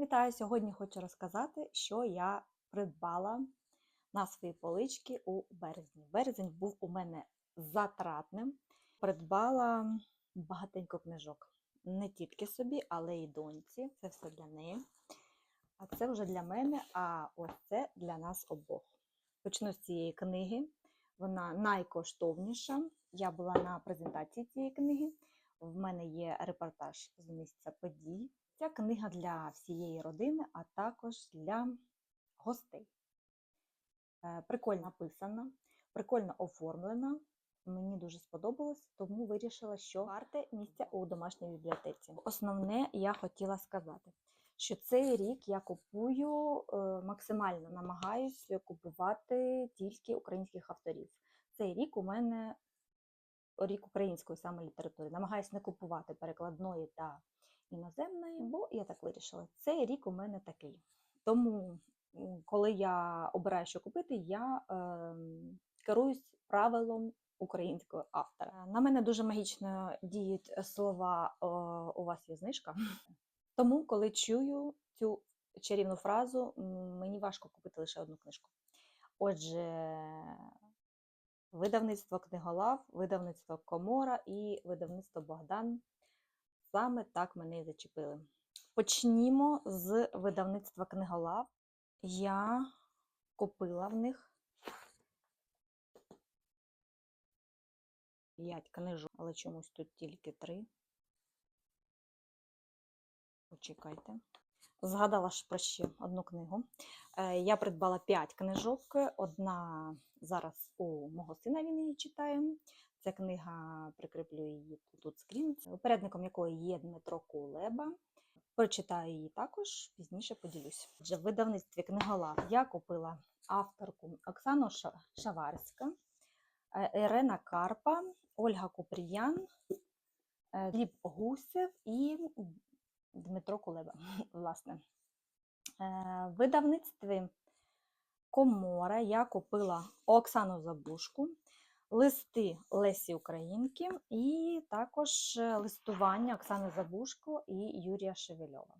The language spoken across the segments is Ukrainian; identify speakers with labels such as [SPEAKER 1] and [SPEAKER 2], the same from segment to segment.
[SPEAKER 1] Вітаю! Сьогодні хочу розказати, що я придбала на свої полички у березні. Березень був у мене затратним. Придбала багатенько книжок. Не тільки собі, але й доньці. Це все для неї. А це вже для мене, а ось це для нас обох. Почну з цієї книги. Вона найкоштовніша. Я була на презентації цієї книги. В мене є репортаж з місця подій. Ця книга для всієї родини, а також для гостей. Е, Прикольно написана, прикольно оформлена. Мені дуже сподобалось, тому вирішила, що варте місця у домашній бібліотеці. Основне я хотіла сказати, що цей рік я купую е, максимально намагаюсь купувати тільки українських авторів. Цей рік у мене рік української саме літератури. Намагаюсь не купувати перекладної та іноземної, бо я так вирішила. Цей рік у мене такий. Тому, коли я обираю, що купити, я е, керуюсь правилом українського автора. На мене дуже магічно діють слова у вас є знижка. Тому, коли чую цю чарівну фразу, мені важко купити лише одну книжку. Отже, видавництво Книголав, видавництво Комора і видавництво Богдан саме так мене і зачепили. Почнімо з видавництва Книголав. Я купила в них 5 книжок, але чомусь тут тільки 3. Почекайте. Згадала ж про ще одну книгу. Е, Я придбала 5 книжок. Одна зараз у мого сина він її читає. Ця книга прикріплю її тут скрін, попередником якої є Дмитро Кулеба. Прочитаю її також, пізніше поділюсь. Вже в видавництві книголав я купила авторку Оксану Ша- Шаварська, е, Ірена Карпа, Ольга Купріян, е, Гліб Гусев і Дмитро Кулеба. Власне. Е, В видавництві Комора я купила Оксану Забушку, листи Лесі Українки і також е, листування Оксани Забушко і Юрія Шевельова.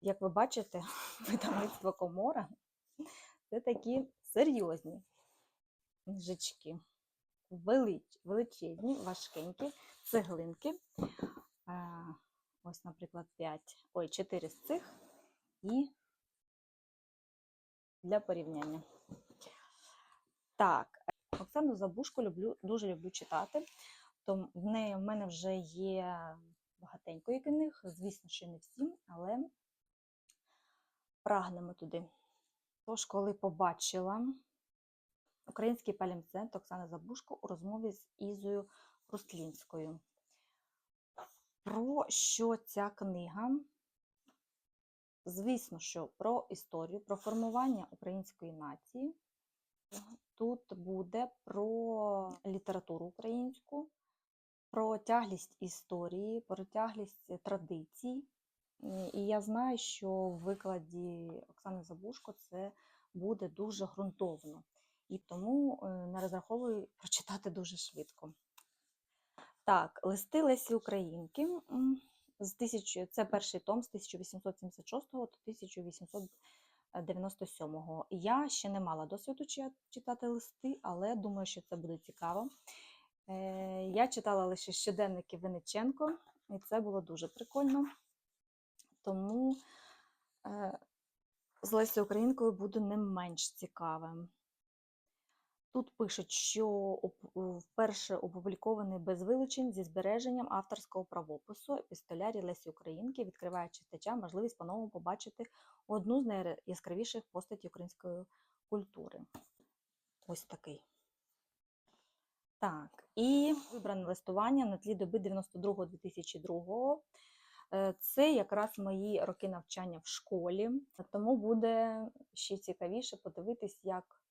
[SPEAKER 1] Як ви бачите, видавництво Комора це такі серйозні книжечки, велич, величезні, важкенькі цеглинки. Е, Ось, наприклад, 5, ой, 4 з цих і для порівняння. Так, Оксану Забушку люблю, дуже люблю читати. То в неї в мене вже є багатенько книг, звісно, що не всі, але прагнемо туди. Тож, коли побачила український палімцент Оксани Забушко у розмові з Ізою Рустлінською. Про що ця книга? Звісно, що про історію, про формування української нації. Тут буде про літературу українську, про тяглість історії, про тяглість традицій. І- І я знаю, що в викладі Оксани Забушко це буде дуже ґрунтовно. І тому е, не розраховую прочитати дуже швидко. Так, листи Лесі Українки. З тисяч... Це перший том з 1876 до 1897. Я ще не мала досвіду читати листи, але думаю, що це буде цікаво. Е, Я читала лише щоденники Винниченко, і це було дуже прикольно. Тому е, з Лесі Українкою буде не менш цікавим. Тут пишуть, що вперше опублікований без вилучень зі збереженням авторського правопису епістолярі Лесі Українки відкриває читачам можливість по-новому побачити одну з найяскравіших постатей української культури. Ось такий. Так, і вибране листування на тлі доби 92-2002. Е, Це якраз мої роки навчання в школі, тому буде ще цікавіше подивитись, як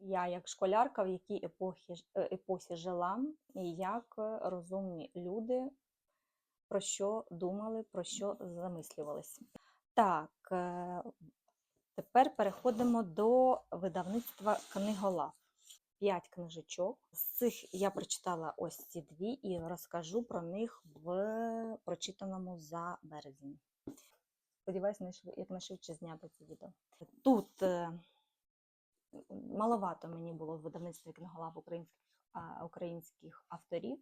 [SPEAKER 1] я як школярка, в якій епохі, е, епосі жила, і як е, розумні люди про що думали, про що замислювалися. Так, е, тепер переходимо до видавництва книголав. П'ять книжечок. З цих я прочитала ось ці дві і розкажу про них в прочитаному за березень. Сподіваюся, найшвид- якнайшвидше зняти це відео. Тут маловато мені було в видавництві книголав українських, українських авторів.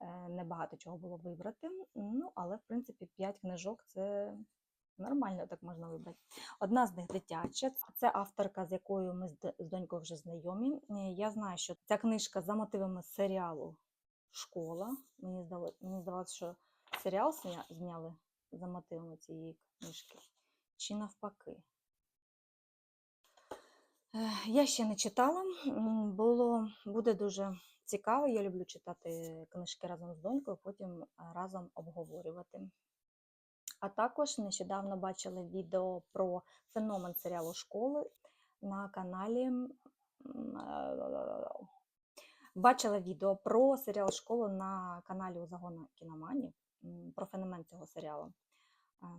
[SPEAKER 1] Е, Небагато чого було вибрати. Ну, але в принципі 5 книжок це нормально, так можна вибрати. Одна з них дитяча. Це авторка, з якою ми з донькою вже знайомі. Я знаю, що ця книжка за мотивами серіалу Школа. Мені здалося, мені здавалося, що серіал зняли за мотивами цієї книжки. Чи навпаки. Е, Я ще не читала. Було, буде дуже цікаво. Я люблю читати книжки разом з донькою, потім е, разом обговорювати. А також нещодавно бачила відео про феномен серіалу школи на каналі. е, Бачила відео про серіал школу на каналі у Загона кіноманів про феномен цього серіалу.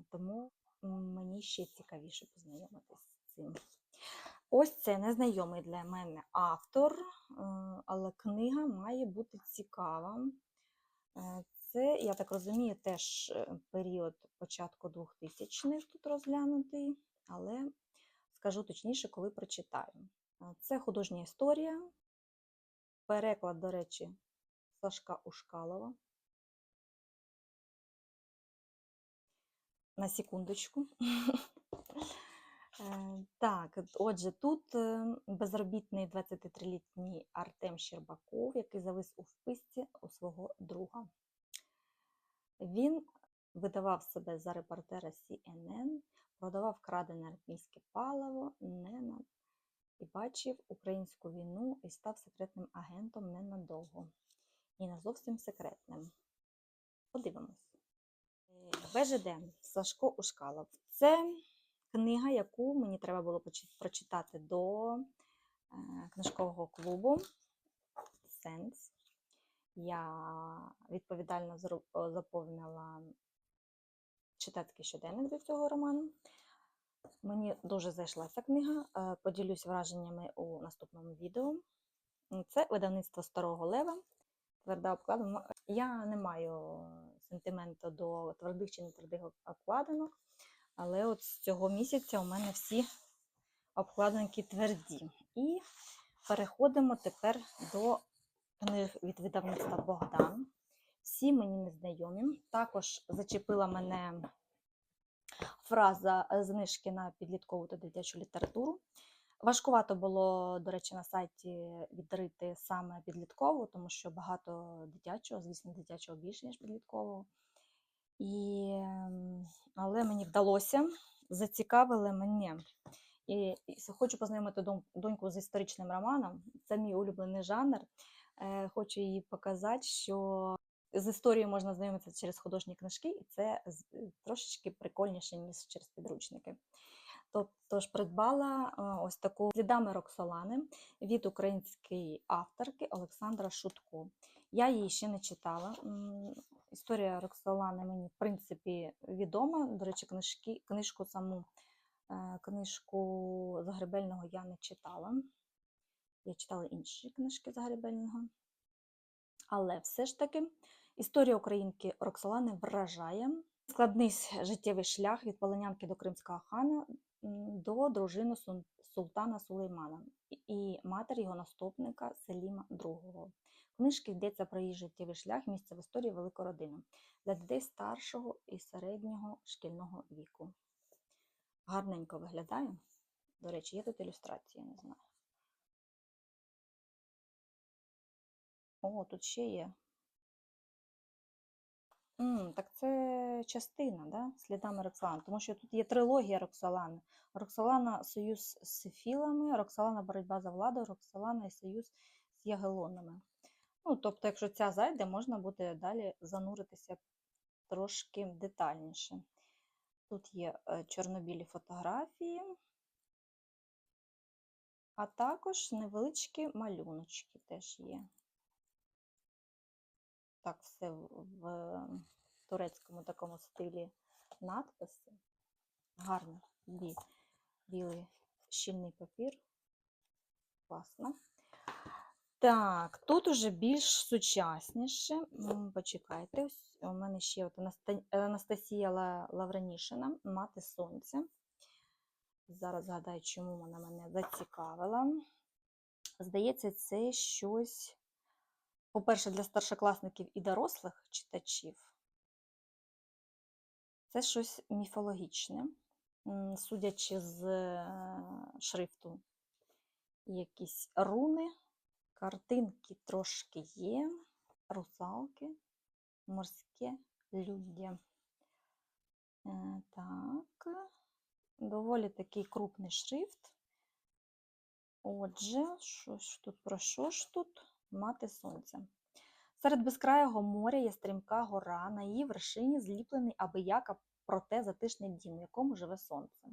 [SPEAKER 1] Тому мені ще цікавіше познайомитись з цим. Ось це незнайомий для мене автор, е, але книга має бути цікава. Е, Це, я так розумію, теж е, період початку 2000-х тут розглянутий, але скажу точніше, коли прочитаю. Це художня історія, переклад, до речі, Сашка Ушкалова. На секундочку. Е, Так, отже, тут е, безробітний 23-літній Артем Щербаков, який завис у вписці у свого друга. Він видавав себе за репортера CNN, продавав крадене армійське паливо, не на... і бачив українську війну і став секретним агентом ненадовго. І не зовсім секретним. Подивимось. Е, БЖД Сашко Ушкалов. Це книга, яку мені треба було прочитати до е, книжкового клубу Сенс. Я відповідально заповнила читацький щоденник до цього роману. Мені дуже зайшла ця книга. е, Поділюсь враженнями у наступному відео. Це видавництво Старого Лева. Тверда обкладинка. Я не маю сентименту до твердих чи нетвердих обкладинок, але от з цього місяця у мене всі обкладинки тверді. І переходимо тепер до книг від видавництва Богдан. Всі мені незнайомі. Також зачепила мене фраза знижки на підліткову та дитячу літературу. Важкувато було, до речі, на сайті відрити саме підліткову, тому що багато дитячого, звісно, дитячого більше, ніж підліткового. І, ем, але мені вдалося, зацікавили мене. І, і хочу познайомити доньку з історичним романом. Це мій улюблений жанр. Е, хочу їй показати, що з історією можна знайомитися через художні книжки, і це е, трошечки прикольніше, ніж через підручники. То- Тож придбала е, ось таку слідами Роксолани від української авторки Олександра Шутко. Я її ще не читала. Історія Роксолани мені, в принципі, відома. До речі, книжки, книжку саму е, книжку Загребельного я не читала. Я читала інші книжки Загребельного. Але все ж таки історія українки Роксолани вражає. Складний життєвий шлях від полонянки до кримського хана до дружини султана Сулеймана і- матер його наступника Селіма II. Книжки йдеться про її життєвий шлях, місце в історії великої родини для дітей старшого і середнього шкільного віку. Гарненько виглядає. До речі, є тут ілюстрації, не знаю. О, тут ще є. М, так це частина, да? слідами Роксолани, тому що тут є трилогія Роксолани. Роксолана Союз з філами, Роксолана боротьба за владу, Роксолана і Союз з ягелонами. Ну, тобто, якщо ця зайде, можна буде далі зануритися трошки детальніше. Тут є е, чорнобілі фотографії, а також невеличкі малюночки теж є. Так, все в, турецькому такому стилі надписи. Гарно. Бі, білий щільний папір. Класно. Так, тут уже більш сучасніше. Почекайте, ось у мене ще от Анастасія Ла- Лавранішина, Мати Сонця. Зараз згадаю, чому вона мене зацікавила. Здається, це щось, по-перше, для старшокласників і дорослих читачів. Це щось міфологічне, судячи з е, шрифту, якісь руни, картинки трошки є, русалки, морське люддя. Е, Так, доволі такий крупний шрифт. Отже, що ж тут про що ж тут? Мати сонця. Серед безкрайого моря є стрімка гора, на її вершині зліплений абияка, проте затишний дім, в якому живе сонце.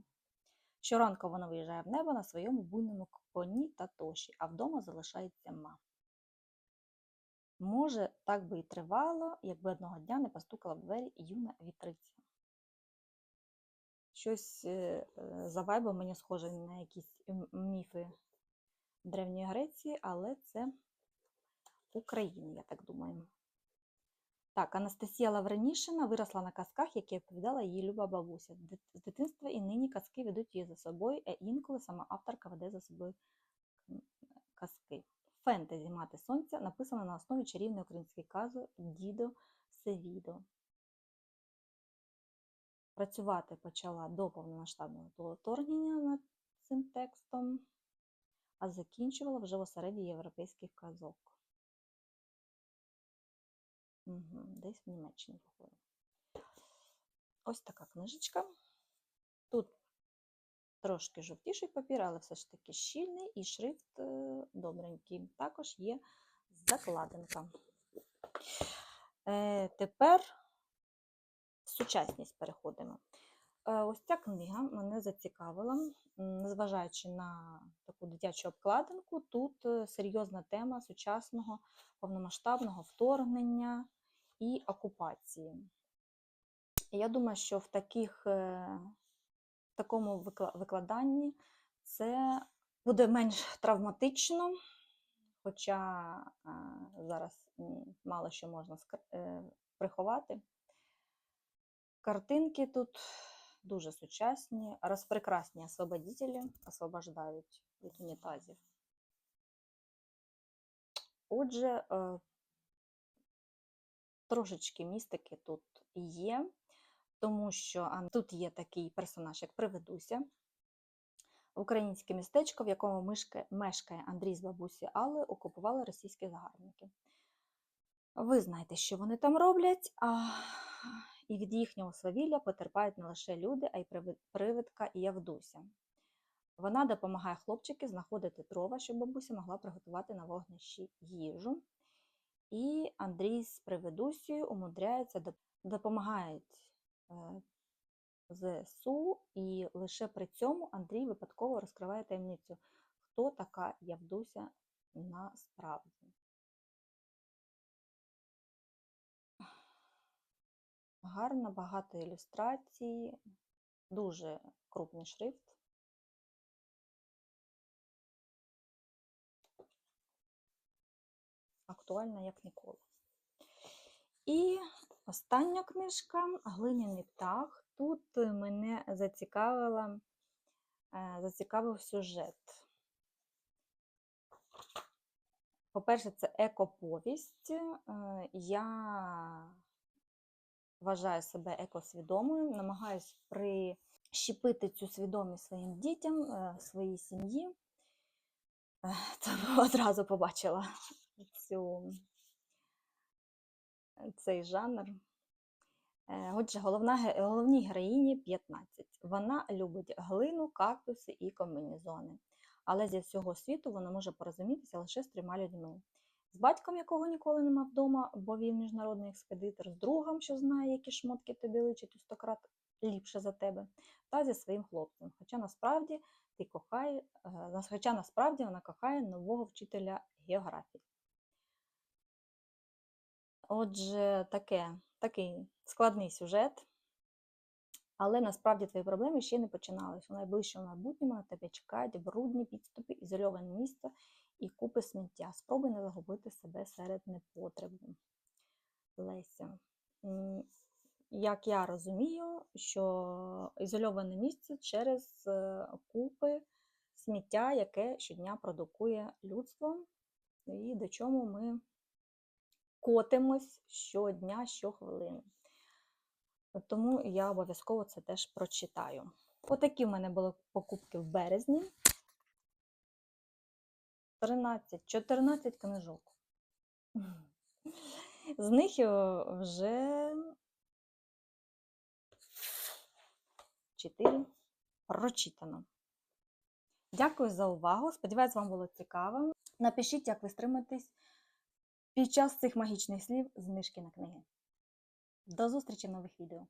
[SPEAKER 1] Щоранку вона виїжджає в небо на своєму буйному коні та тоші, а вдома залишається ма. Може, так би і тривало, якби одного дня не постукала в двері юна вітриця. Щось е, е, за вайбом мені схоже на якісь міфи Древньої Греції, але це України, я так думаю. Так, Анастасія Лавренішина виросла на казках, які оповідала її люба бабуся. З дитинства і нині казки ведуть її за собою, а інколи сама авторка веде за собою казки. Фентезі Мати Сонця написана на основі чарівної української кази Дідо Севідо. Працювати почала до повномасштабного вторгнення над цим текстом, а закінчувала вже в осереді європейських казок. Десь в Німеччині, походу. Ось така книжечка. Тут трошки жовтіший папір, але все ж таки щільний і шрифт е, добренький. Також є закладинка. Е, тепер в сучасність переходимо. Е, Ось ця книга мене зацікавила, незважаючи на таку дитячу обкладинку, тут серйозна тема сучасного повномасштабного вторгнення і окупації. Я думаю, що в таких, е, в такому викладанні це буде менш травматично, хоча е, зараз мало що можна е, приховати. Картинки тут дуже сучасні, розпрекрасні освободителі освобождають від унітазів. Отже, е, трошечки містики тут є, тому що тут є такий персонаж, як Приведуся, українське містечко, в якому мешкає, мешкає Андрій з бабусі Алли, окупували російські загарбники. Ви знаєте, що вони там роблять, а і від їхнього свавілля потерпають не лише люди, а й привидка і Явдуся. Вона допомагає хлопчики знаходити дрова, щоб бабуся могла приготувати на вогнищі їжу. І Андрій з Приведусею умудряються, доп- допомагають ЗСУ, і лише при цьому Андрій випадково розкриває таємницю, хто така Явдуся насправді. Гарно, багато ілюстрацій, дуже крупний шрифт. Актуальна як ніколи. І остання книжка Глиняний птах. Тут мене зацікавила, е, зацікавив сюжет. По-перше, це екоповість. Е, Я вважаю себе екосвідомою, намагаюсь прищепити цю свідомість своїм дітям, е, своїй сім'ї. Е, Тому одразу побачила цю, цей жанр. Е, Отже, головна, головній героїні 15. Вона любить глину, кактуси і комбінезони. Але зі всього світу вона може порозумітися лише з трьома людьми. З батьком, якого ніколи нема вдома, бо він міжнародний експедитор, з другом, що знає, які шмотки тобі личать у сто крат ліпше за тебе, та зі своїм хлопцем. Хоча насправді ти кохає, е, хоча насправді вона кохає нового вчителя географії. Отже, таке, такий складний сюжет. Але насправді твої проблеми ще не починались. У найближчому майбутньому на тебе чекають брудні підступи, ізольоване місце і купи сміття. Спробуй не загубити себе серед непотребу. Леся. Як я розумію, що ізольоване місце через е, купи сміття, яке щодня продукує людство, і до чому ми котимось щодня, щохвилини. Тому я обов'язково це теж прочитаю. Отакі в мене були покупки в березні. 13, 14 книжок. З них е, вже 4 прочитано. Дякую за увагу. Сподіваюсь, вам було цікаво. Напишіть, як ви стримаєтесь під час цих магічних слів з мишки на книги. До зустрічі в нових відео!